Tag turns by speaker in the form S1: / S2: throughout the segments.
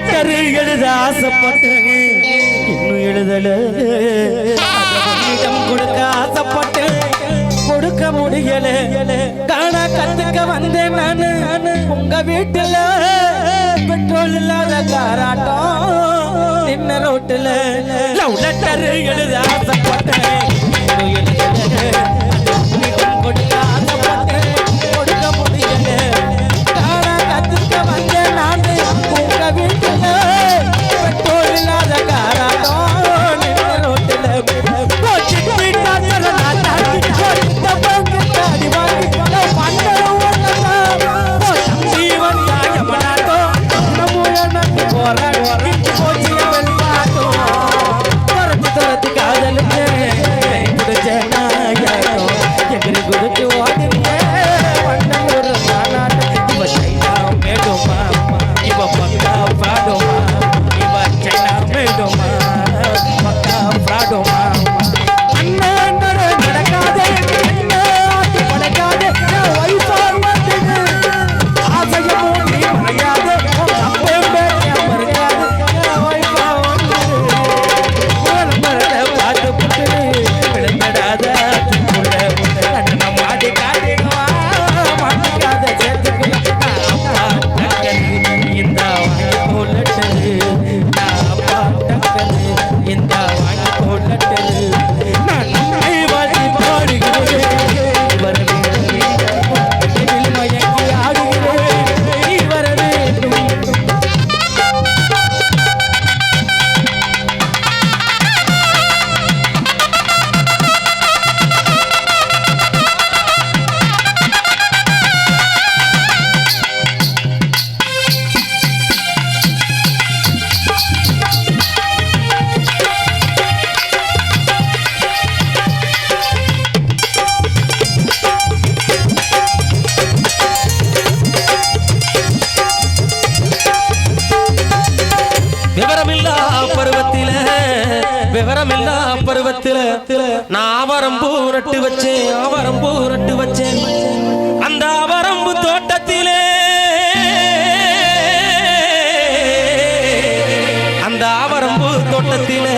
S1: Letter எழுத ஆசைப்பட்டேன். இன்னும் எழுதல. கொடுக்க ஆசைப்பட்டேன். கொடுக்க முடியல. காண கத்துக்க வந்தேன் நானு. உங்க வீட்டுல பெட்ரோல் இல்லாத காராட்டம். என்ன ரோட்டுல? லவ் லெட்டர் எழுத நேரம்
S2: இல்லா பருவத்தில். நான் ஆவரம் பூ நட்டு வச்சேன் ஆவரம் பூ நட்டு வச்சேன். அந்த அவரம்பு தோட்டத்திலே. அந்த ஆவரம்பு தோட்டத்திலே.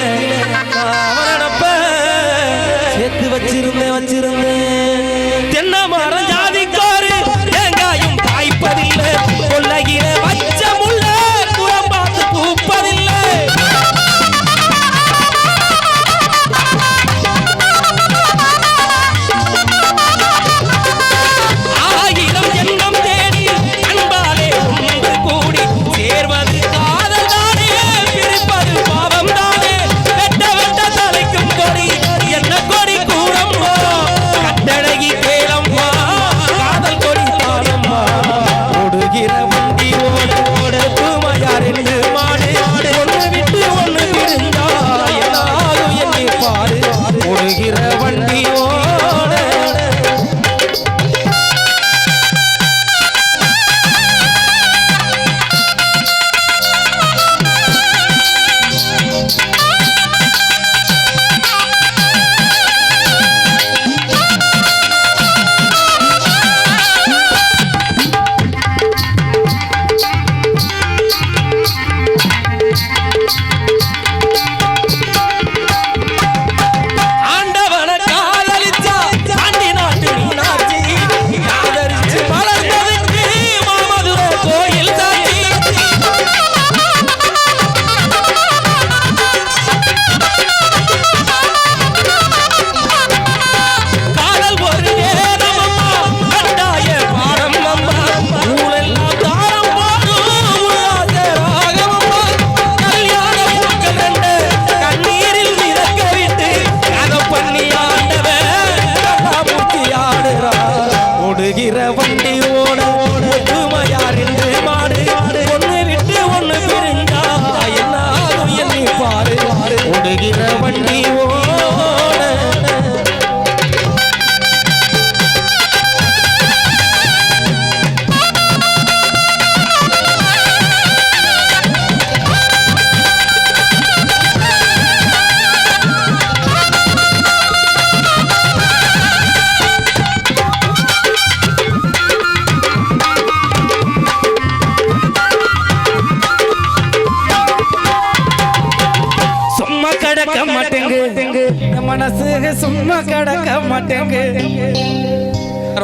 S2: கடக்க மாட்டேங்கு.
S1: மனசு சும்மா கடக்க மாட்டேங்கு.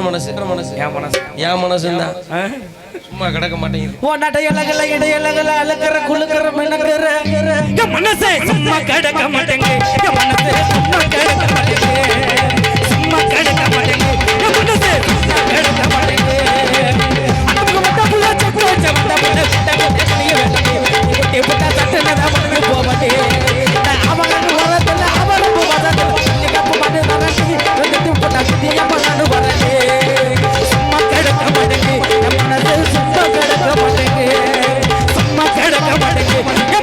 S2: மனசு? மனசு?
S1: என் மனசு.
S2: என் மனசு தான் சும்மா கிடக்க மாட்டேங்குது.
S1: ஓ நடையலகல இடையலகல அலக்கற குலுக்கற மினக்கற. மாட்டேங்கு. என்